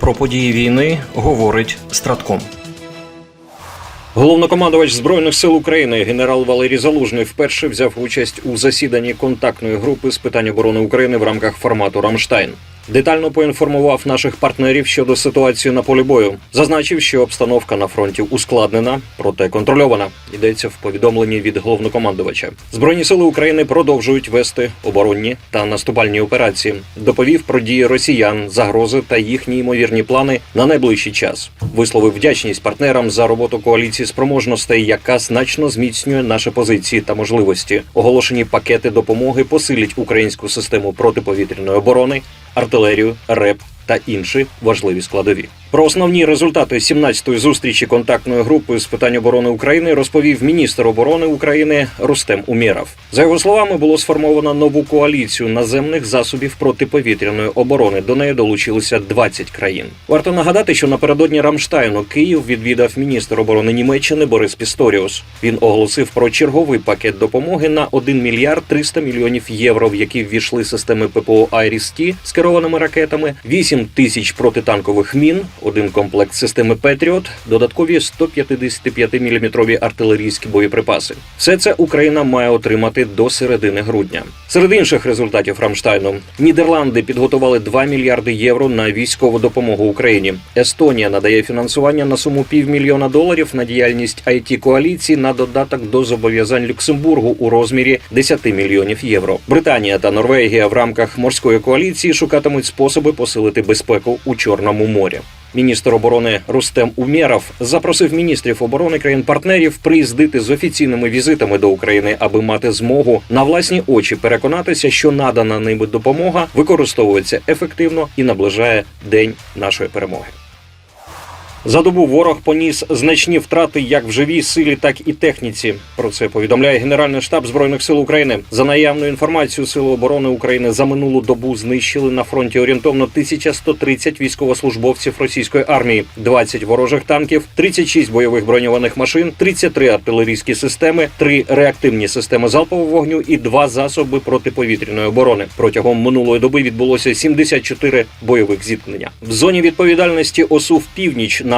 Про події війни говорить Стратком. Головнокомандувач збройних сил України генерал Валерій Залужний вперше взяв участь у засіданні контактної групи з питань оборони України в рамках формату Рамштайн. Детально поінформував наших партнерів щодо ситуації на полі бою. Зазначив, що обстановка на фронті ускладнена, проте контрольована. Йдеться в повідомленні від головнокомандувача. Збройні сили України продовжують вести оборонні та наступальні операції. Доповів про дії росіян, загрози та їхні ймовірні плани на найближчий час. Висловив вдячність партнерам за роботу коаліції спроможностей, яка значно зміцнює наші позиції та можливості. Оголошені пакети допомоги посилять українську систему протиповітряної оборони, артилерію, РЕП та інші важливі складові. Про основні результати 17-ї зустрічі контактної групи з питань оборони України розповів міністр оборони України Рустем Умєров. За його словами, було сформовано нову коаліцію наземних засобів протиповітряної оборони. До неї долучилися 20 країн. Варто нагадати, що напередодні Рамштайну Київ відвідав міністр оборони Німеччини Борис Пісторіус. Він оголосив про черговий пакет допомоги на 1 мільярд 300 мільйонів євро, в які ввійшли системи ППО «Айріс-Ті» з керованими ракетами, 8 тисяч протитанкових мін, один комплект системи Петріот, додаткові 155-мм артилерійські боєприпаси. Все це Україна має отримати до середини грудня. Серед інших результатів Рамштайну Нідерланди підготували 2 мільярди євро на військову допомогу Україні. Естонія надає фінансування на суму півмільйона доларів на діяльність it коаліції на додаток до зобов'язань Люксембургу у розмірі 10 мільйонів євро. Британія та Норвегія в рамках морської коаліції шукатимуть способи посилити безпеку у Чорному морі. Міністр оборони Рустем Умєров запросив міністрів оборони країн-партнерів приїздити з офіційними візитами до України, аби мати змогу на власні очі переконатися, що надана ними допомога використовується ефективно і наближає день нашої перемоги. За добу ворог поніс значні втрати як в живій силі, так і техніці. Про це повідомляє Генеральний штаб збройних сил України. За наявною інформацією, Сили оборони України за минулу добу знищили на фронті орієнтовно 1130 військовослужбовців російської армії, 20 ворожих танків, 36 бойових броньованих машин, 33 артилерійські системи, 3 реактивні системи залпового вогню і 2 засоби протиповітряної оборони. Протягом минулої доби відбулося 74 бойових зіткнення. В зоні відповідальності ОСУ в північ на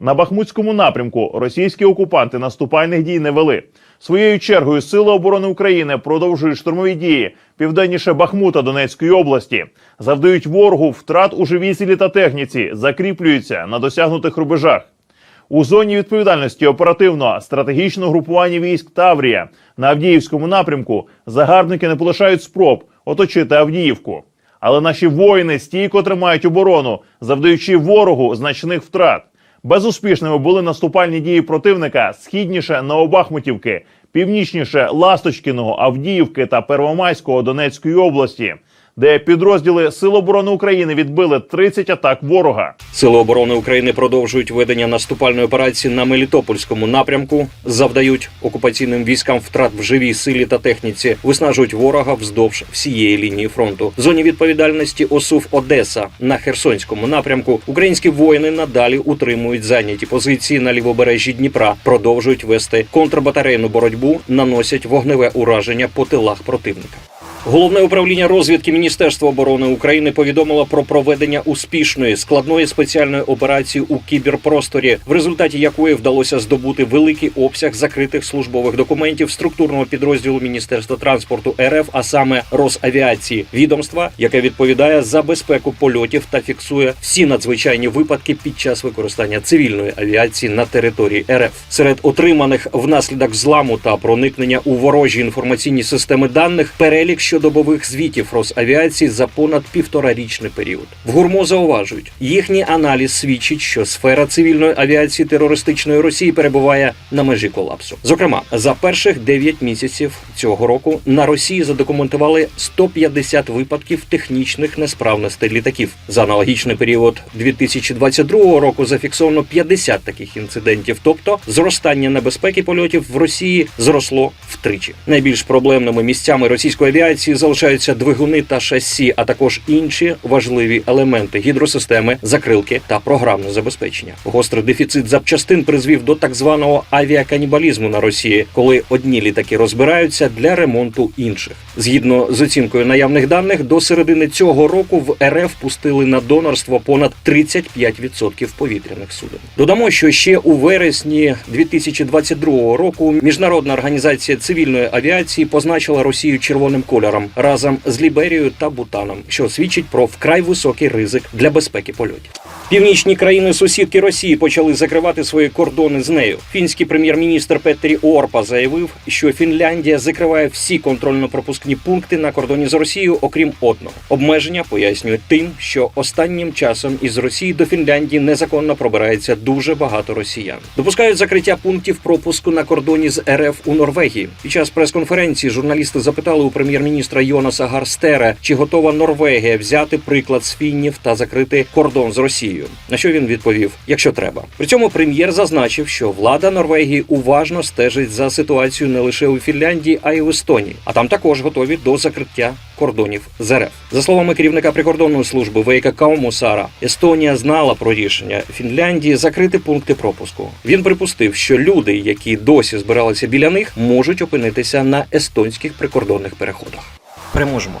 На Бахмутському напрямку російські окупанти наступальних дій не вели. Своєю чергою Сили оборони України продовжують штурмові дії південніше Бахмута Донецької області, завдають ворогу втрат у живій силі та техніці, закріплюються на досягнутих рубежах. У зоні відповідальності оперативно стратегічного групування військ Таврія на Авдіївському напрямку загарбники не полишають спроб оточити Авдіївку. Але наші воїни стійко тримають оборону, завдаючи ворогу значних втрат. Безуспішними були наступальні дії противника східніше Новобахмутівки, північніше Ласточкіного, Авдіївки та Первомайського Донецької області, де підрозділи Сил оборони України відбили 30 атак ворога. Сили оборони України продовжують ведення наступальної операції на Мелітопольському напрямку, завдають окупаційним військам втрат в живій силі та техніці, виснажують ворога вздовж всієї лінії фронту. В зоні відповідальності ОСУВ Одеса на Херсонському напрямку українські воїни надалі утримують зайняті позиції на лівобережжі Дніпра, продовжують вести контрбатарейну боротьбу, наносять вогневе ураження по тилах противника. Головне управління розвідки Міністерства оборони України повідомило про проведення успішної складної спеціальної операції у кіберпросторі, в результаті якої вдалося здобути великий обсяг закритих службових документів структурного підрозділу Міністерства транспорту РФ, а саме Росавіації, відомства, яке відповідає за безпеку польотів та фіксує всі надзвичайні випадки під час використання цивільної авіації на території РФ. Серед отриманих внаслідок зламу та проникнення у ворожі інформаційні системи даних перелік, щодобових звітів Росавіації за понад півторарічний період. В гурмо зауважують, їхній аналіз свідчить, що сфера цивільної авіації терористичної Росії перебуває на межі колапсу. Зокрема, за перших 9 місяців цього року на Росії задокументували 150 випадків технічних несправностей літаків. За аналогічний період 2022 року зафіксовано 50 таких інцидентів, тобто зростання небезпеки польотів в Росії зросло втричі. Найбільш проблемними місцями російської авіації залишаються двигуни та шасі, а також інші важливі елементи гідросистеми, закрилки та програмне забезпечення. Гострий дефіцит запчастин призвів до так званого авіаканібалізму на Росії, коли одні літаки розбираються для ремонту інших. Згідно з оцінкою наявних даних, до середини цього року в РФ пустили на донорство понад 35% повітряних суден. Додамо, що ще у вересні 2022 року міжнародна організація цивільної авіації позначила Росію червоним кольором разом з Ліберією та Бутаном, що свідчить про вкрай високий ризик для безпеки польотів. Північні країни сусідки Росії почали закривати свої кордони з нею. Фінський прем'єр-міністр Петтері Орпа заявив, що Фінляндія закриває всі контрольно-пропускні пункти на кордоні з Росією, окрім одного. Обмеження пояснюють тим, що останнім часом із Росії до Фінляндії незаконно пробирається дуже багато росіян. Допускають закриття пунктів пропуску на кордоні з РФ у Норвегії. Під час прес-конференції журналісти запитали у прем'єр-міністра Йонаса Гарстера, чи готова Норвегія взяти приклад з фіннів та закрити кордон з Росією. На що він відповів: якщо треба. При цьому прем'єр зазначив, що влада Норвегії уважно стежить за ситуацією не лише у Фінляндії, а й у Естонії. А там також готові до закриття кордонів з РФ. За словами керівника прикордонної служби Вейка Каумусара, Естонія знала про рішення Фінляндії закрити пункти пропуску. Він припустив, що люди, які досі збиралися біля них, можуть опинитися на естонських прикордонних переходах. Переможемо.